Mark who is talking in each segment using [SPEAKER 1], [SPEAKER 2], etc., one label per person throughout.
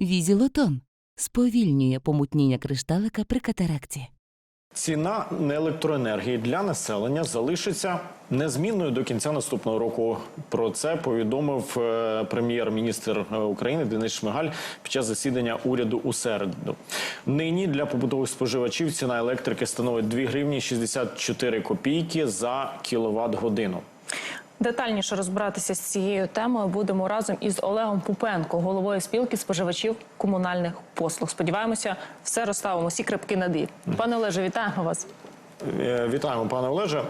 [SPEAKER 1] Візілотон сповільнює помутніння кришталика при катаракті.
[SPEAKER 2] Ціна на електроенергії для населення залишиться незмінною до кінця наступного року. Про це повідомив е, прем'єр-міністр е, України Денис Шмигаль під час засідання уряду у середу. Нині для побутових споживачів ціна електрики становить 2 гривні 64 копійки за кіловат годину.
[SPEAKER 3] Детальніше розбиратися з цією темою будемо разом із Олегом Пупенко, головою спілки споживачів комунальних послуг. Сподіваємося, все розставимо, всі крапки над «і». Пане Олеже, вітаємо вас.
[SPEAKER 2] Е, Вітаємо, пане Олеже.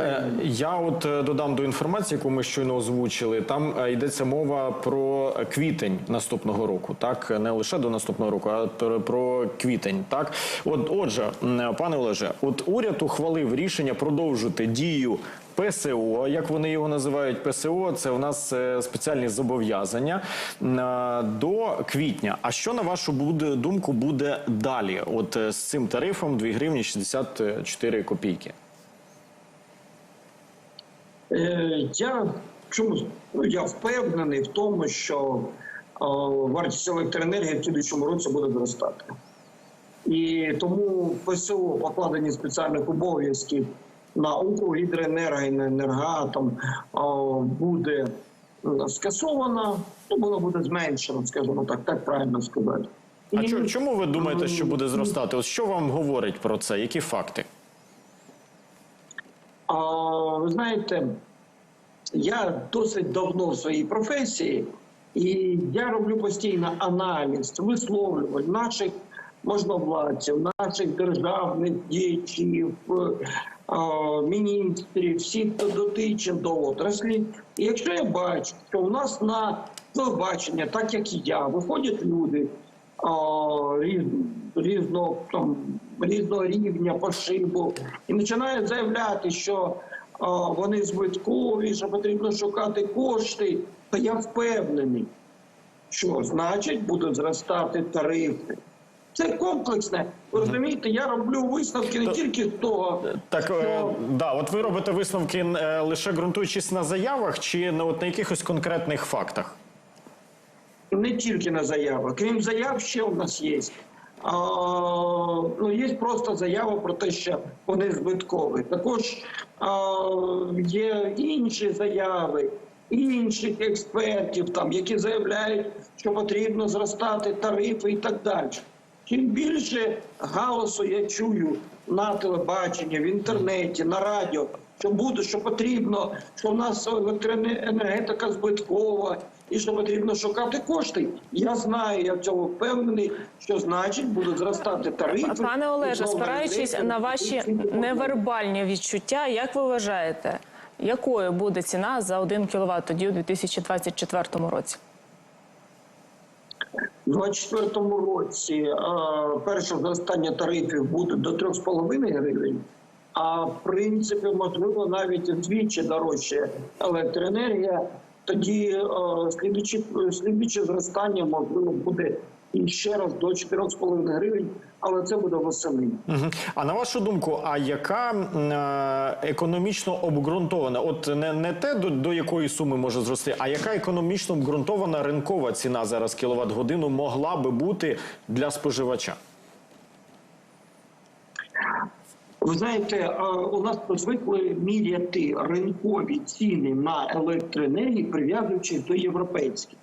[SPEAKER 2] Е, Я от е, додам до інформації, яку ми щойно озвучили. Там йдеться мова про квітень наступного року, так не лише до наступного року, а про квітень. Так, от, отже, пане Олеже, от уряд ухвалив рішення продовжити дію. ПСО, як вони його називають, ПСО це у нас е, спеціальні зобов'язання е, до квітня. А що на вашу думку буде далі? От е, з цим тарифом 2 гривні 64 копійки.
[SPEAKER 4] Я чому ну, я впевнений в тому, що вартість електроенергії в слідчому році буде зростати. І тому ПСО покладені спеціальних обов'язків на Укргідроенерго і енергоатом буде м, скасовано, то воно буде зменшено, скажімо так, так правильно сказати.
[SPEAKER 2] А
[SPEAKER 4] І-
[SPEAKER 2] чому ви думаєте, що буде зростати? От що вам говорить про це? Які факти?
[SPEAKER 4] А, ви знаєте, я досить давно в своїй професії, і я роблю постійно аналіз, висловлювань наших можновладців, наших державних діячів, міністрів, всіх, хто дотичен до отраслі. І якщо я бачу, що у нас на телебачення, так як і я, виходять люди різного там різного рівня пошибу і починають заявляти, що вони збиткові, що потрібно шукати кошти, то я впевнений, що значить будуть зростати тарифи. Це комплексне. Ви розумієте, я роблю висновки не тільки з того,
[SPEAKER 2] Так, е, да, от ви робите висновки е, лише ґрунтуючись на заявах чи на от на якихось конкретних фактах?
[SPEAKER 4] не тільки на заявах. Крім заяв, ще у нас є. А, ну, є просто заява про те, що вони збиткові. Також а, є інші заяви інших експертів, там, які заявляють, що потрібно зростати тарифи і так далі. Чим більше галасу я чую на телебаченні, в інтернеті, на радіо, що буде, що потрібно, що в нас електроенергетика збиткова і що потрібно шукати кошти. Я знаю, я в цьому впевнений, що значить будуть зростати тарифи.
[SPEAKER 3] Пане Олеже, спираючись на ваші невербальні відчуття, як ви вважаєте, якою буде ціна за 1 кВт тоді у 2024 році?
[SPEAKER 4] У 2024 році перше зростання тарифів буде до 3,5 гривень, а в принципі, можливо, навіть вдвічі дорожче електроенергія. Тоді е, слідуюче зростання можливо буде і ще раз до 4,5 гривень, але це буде восени.
[SPEAKER 2] А на вашу думку, а яка е, економічно обґрунтована? От не, не те, до, до якої суми може зрости, а яка економічно обґрунтована ринкова ціна зараз кіловат годину могла би бути для споживача?
[SPEAKER 4] Ви знаєте, е, у нас звикли міряти ринкові ціни на електроенергію, прив'язуючи до європейських.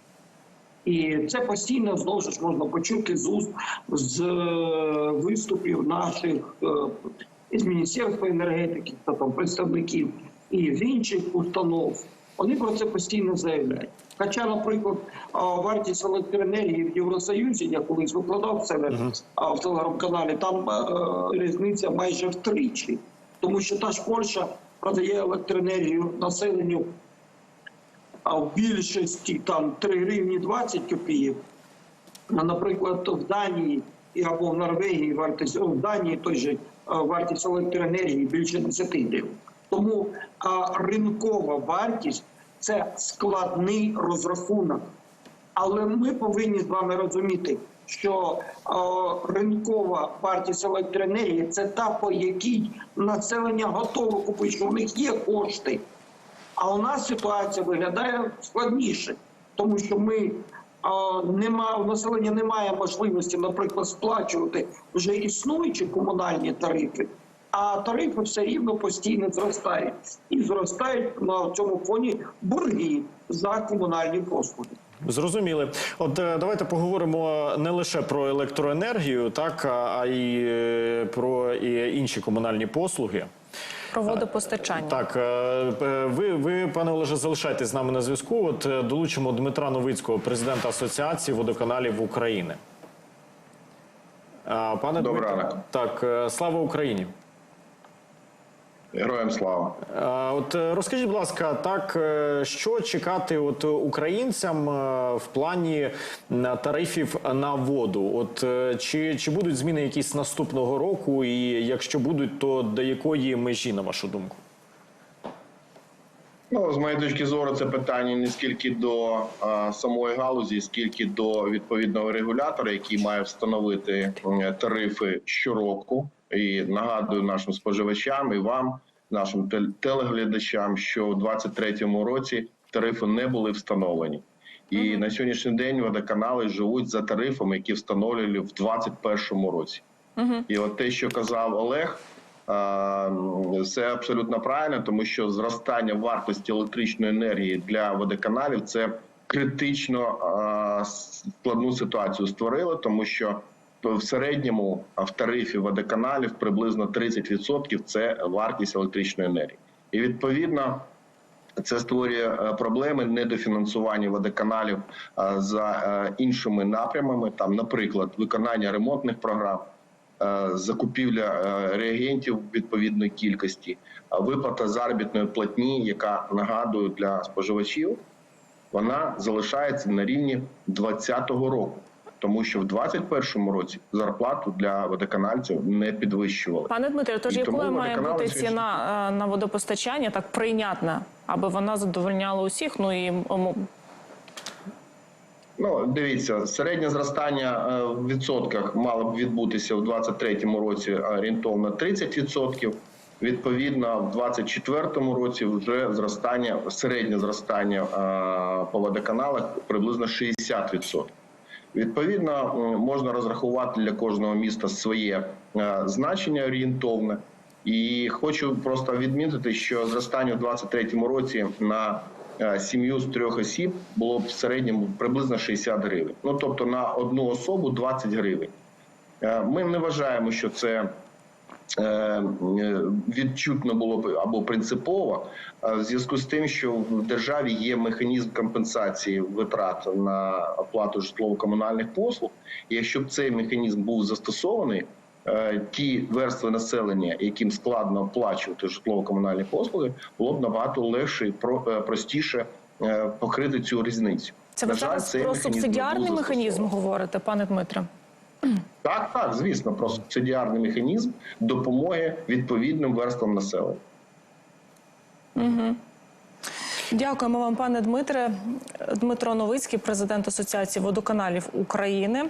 [SPEAKER 4] І це постійно знову ж можна почути з уст з е, виступів наших е, із Міністерства енергетики та там представників і з інших установ. Вони про це постійно заявляють. Хоча, наприклад, вартість електроенергії в Євросоюзі, я колись викладав це в телеграм-каналі, там е, різниця майже втричі, тому що та ж Польща продає електроенергію населенню а в більшості там 3 гривні 20 копійок. А, наприклад, в Данії або в Норвегії вартість в Данії той же е, вартість електроенергії більше 10 гривень. Тому а, ринкова вартість це складний розрахунок. Але ми повинні з вами розуміти, що е, ринкова вартість електроенергії це та, по якій населення готове купити, що в них є кошти. А у нас ситуація виглядає складніше, тому що ми нема у населення немає можливості, наприклад, сплачувати вже існуючі комунальні тарифи. А тарифи все рівно постійно зростають і зростають на цьому фоні борги за комунальні послуги.
[SPEAKER 2] Зрозуміли. От е, давайте поговоримо не лише про електроенергію, так а й е, про інші комунальні послуги.
[SPEAKER 3] Про водопостачання.
[SPEAKER 2] Так, е, е, ви, ви, пане Олеже, залишайтесь з нами на зв'язку. От е, долучимо Дмитра Новицького, президента Асоціації водоканалів України. Пане Добре.
[SPEAKER 5] Дмитро,
[SPEAKER 2] так, слава Україні.
[SPEAKER 5] Героям слава.
[SPEAKER 2] От е, розкажіть, будь ласка, так е, що чекати от українцям е, в плані тарифів на воду? От чи, чи будуть зміни якісь наступного року? І якщо будуть, то до якої межі, на вашу думку?
[SPEAKER 5] Ну, з моєї точки зору, це питання не скільки до а, самої галузі, скільки до відповідного регулятора, який має встановити тарифи щороку. І нагадую нашим споживачам і вам, нашим телеглядачам, що у 2023 році тарифи не були встановлені. І на сьогоднішній день водоканали живуть за тарифами, які встановлювали в 2021 році. І от те, що казав Олег, це абсолютно правильно, тому що зростання вартості електричної енергії для водоканалів це критично складну ситуацію створило, тому що в середньому в тарифі водоканалів приблизно 30% – це вартість електричної енергії, і відповідно. Це створює е, проблеми недофінансування водоканалів е, за е, іншими напрямами, там, наприклад, виконання ремонтних програм, закупівля реагентів відповідної кількості, виплата заробітної платні, яка нагадую для споживачів, вона залишається на рівні 2020 року, тому що в 2021 році зарплату для водоканальців не підвищували.
[SPEAKER 3] Пане Дмитре, тож
[SPEAKER 5] І
[SPEAKER 3] якою має бути ціна е, на водопостачання так прийнятна, аби вона задовольняла усіх? Ну і
[SPEAKER 5] Ну, дивіться, середнє зростання е, в відсотках мало б відбутися в 2023 році орієнтовно 30%. Відповідно, в 2024 році вже зростання, середнє зростання е, по водоканалах приблизно 60%. Відповідно, можна розрахувати для кожного міста своє е, значення орієнтовне. І хочу просто відмітити, що зростання у 2023 році на е, сім'ю з трьох осіб було в середньому приблизно 60 гривень. Ну тобто на одну особу 20 гривень. Е, Ми не вважаємо, що це відчутно було б або принципово, е, в зв'язку з тим, що в державі є механізм компенсації витрат на оплату житлово-комунальних послуг. І якщо б цей механізм був застосований, е, ті верстви населення, яким складно оплачувати житлово-комунальні послуги, було б набагато легше і про- е, простіше е, покрити цю різницю.
[SPEAKER 3] це ви зараз про субсидіарний механізм говорите, пане Дмитре?
[SPEAKER 5] Так, так, звісно, про субсидіарний механізм допомоги відповідним верствам населення.
[SPEAKER 3] Дякуємо вам, пане Дмитре. Дмитро Новицький, президент Асоціації водоканалів України.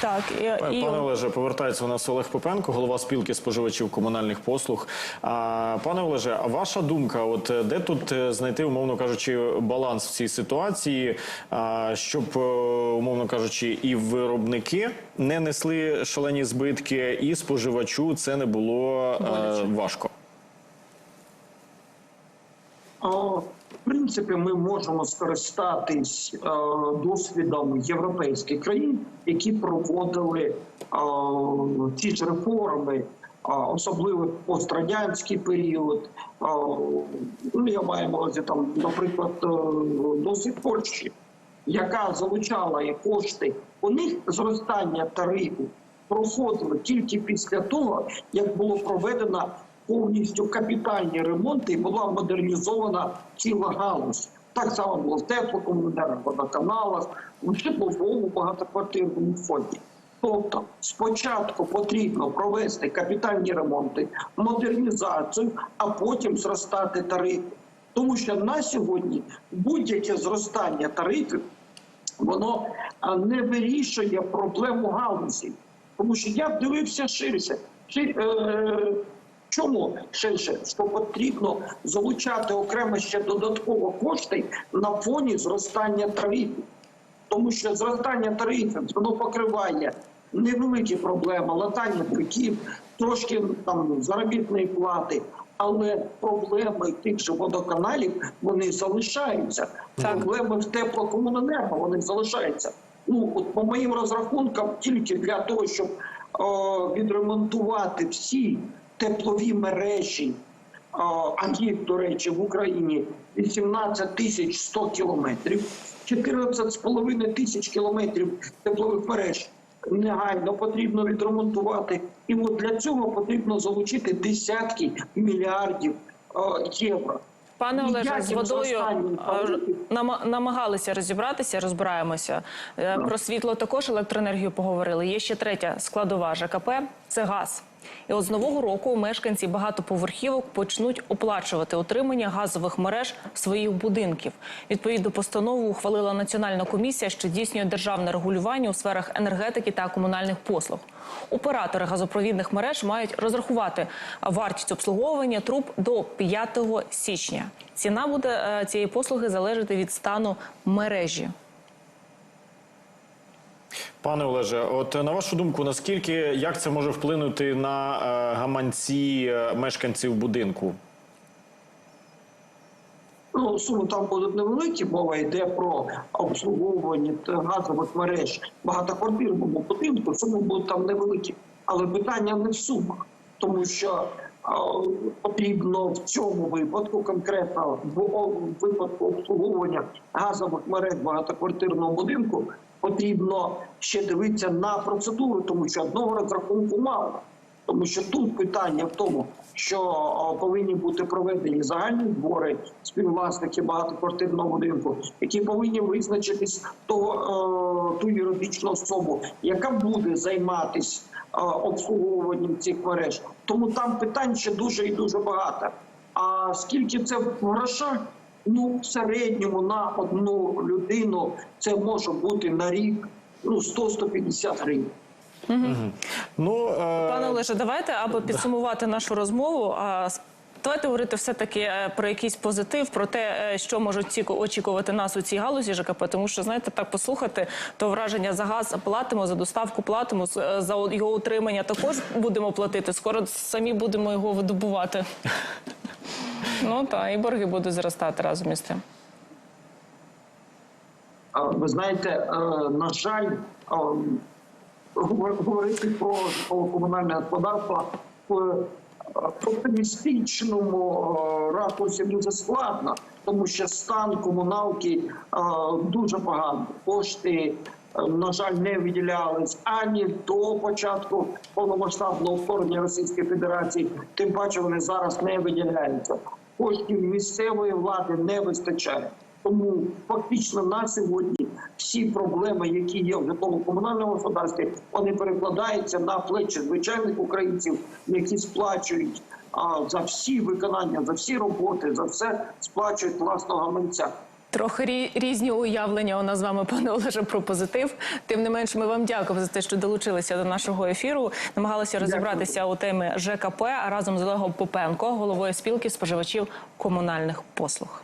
[SPEAKER 3] Так, і, і...
[SPEAKER 2] Пане Олеже, повертається у нас Олег Попенко, голова спілки споживачів комунальних послуг. А, пане Олеже, а ваша думка, от е, де тут е, знайти, умовно кажучи, баланс в цій ситуації, а, щоб, е, умовно кажучи, і виробники не несли шалені збитки, і споживачу це не було е, важко.
[SPEAKER 4] А, В принципі, ми можемо скористатись е, досвідом європейських країн, які проводили е, ці ж реформи, а, особливо пострадянський період. Ну, я маю увазі там, наприклад, е, досвід Польщі, яка залучала і кошти. У них зростання тарифу проходило тільки після того, як було проведено повністю капітальні ремонти і була модернізована ціла галузь. Так само було в теплокомунальних водоканалах, в житловому багатоквартирному фонді. Тобто спочатку потрібно провести капітальні ремонти, модернізацію, а потім зростати тарифи. Тому що на сьогодні будь-яке зростання тарифів воно не вирішує проблему галузі. Тому що я дивився ширше. Е, чому ширше? Що потрібно залучати окремо ще додатково кошти на фоні зростання тарифів. тому що зростання тарифів воно покриває невеликі проблеми, латання бриків, трошки там заробітної плати. Але проблеми тих же водоканалів вони залишаються.
[SPEAKER 3] Так.
[SPEAKER 4] Проблеми в теплокомуненерго вони залишаються. Ну от по моїм розрахункам, тільки для того, щоб о, відремонтувати всі теплові мережі, о, а їх, до речі, в Україні 18 тисяч 100 кілометрів, 14,5 тисяч кілометрів теплових мереж негайно потрібно відремонтувати. І от для цього потрібно залучити десятки мільярдів євро.
[SPEAKER 3] Пане Олеже, з водою е, намагалися розібратися, розбираємося. Е, Про світло також електроенергію поговорили. Є ще третя складова ЖКП це газ. І от з нового року мешканці багатоповерхівок почнуть оплачувати отримання газових мереж своїх будинків. Відповідну постанову ухвалила Національна комісія, що здійснює державне регулювання у сферах енергетики та комунальних послуг. Оператори газопровідних мереж мають розрахувати вартість обслуговування труб до 5 січня. Ціна буде е, цієї послуги залежати від стану мережі.
[SPEAKER 2] Пане Олеже, от на вашу думку, наскільки як це може вплинути на е, гаманці е, мешканців будинку?
[SPEAKER 4] Ну, суми там будуть невеликі, мова йде про обслуговування газових мереж багатоквартирному будинку, суми будуть там невеликі. Але питання не в сумах, тому що а, потрібно в цьому випадку, конкретно в о- випадку обслуговування газових мереж в багатоквартирному будинку, потрібно ще дивитися на процедуру, тому що одного розрахунку мало. Тому що тут питання в тому, що повинні бути проведені загальні збори співвласників багатоквартирного будинку, які повинні визначитись того, е, ту юридичну особу, яка буде займатися обслуговуванням цих мереж. Тому там питань ще дуже і дуже багато. А скільки це в грошах? Ну, в середньому на одну людину це може бути на рік ну 100-150 гривень.
[SPEAKER 2] Ну е,
[SPEAKER 3] Пане Олеже, давайте, аби підсумувати нашу розмову. а, с- Давайте говорити все таки е, про якийсь позитив, про те, е, що можуть ці- очікувати нас у цій галузі ЖКП. Тому що знаєте, так послухати, то враження за газ платимо, за доставку платимо, з- за його утримання також будемо платити. Скоро самі будемо його видобувати. Ну так, і борги будуть зростати разом із тим.
[SPEAKER 4] Ви знаєте, е, на жаль, е, говорити про житлово-комунальне господарство в е, оптимістичному ракурсі дуже складно, тому що стан комуналки дуже поганий. Кошти, на жаль, не виділялись ані до початку повномасштабного вторгнення Російської Федерації, тим паче вони зараз не виділяються. Коштів місцевої влади не вистачає. Тому фактично на сьогодні всі проблеми, які є в житлово-комунальному господарстві, вони перекладаються на плечі звичайних українців, які сплачують а, за всі виконання, за всі роботи, за все сплачують власного гаманця.
[SPEAKER 3] Трохи рі- різні уявлення у нас з вами, пане Олеже, про позитив. Тим не менш, ми вам дякуємо за те, що долучилися до нашого ефіру. Намагалися розібратися у темі ЖКП разом з Олегом Попенко, головою спілки споживачів комунальних послуг.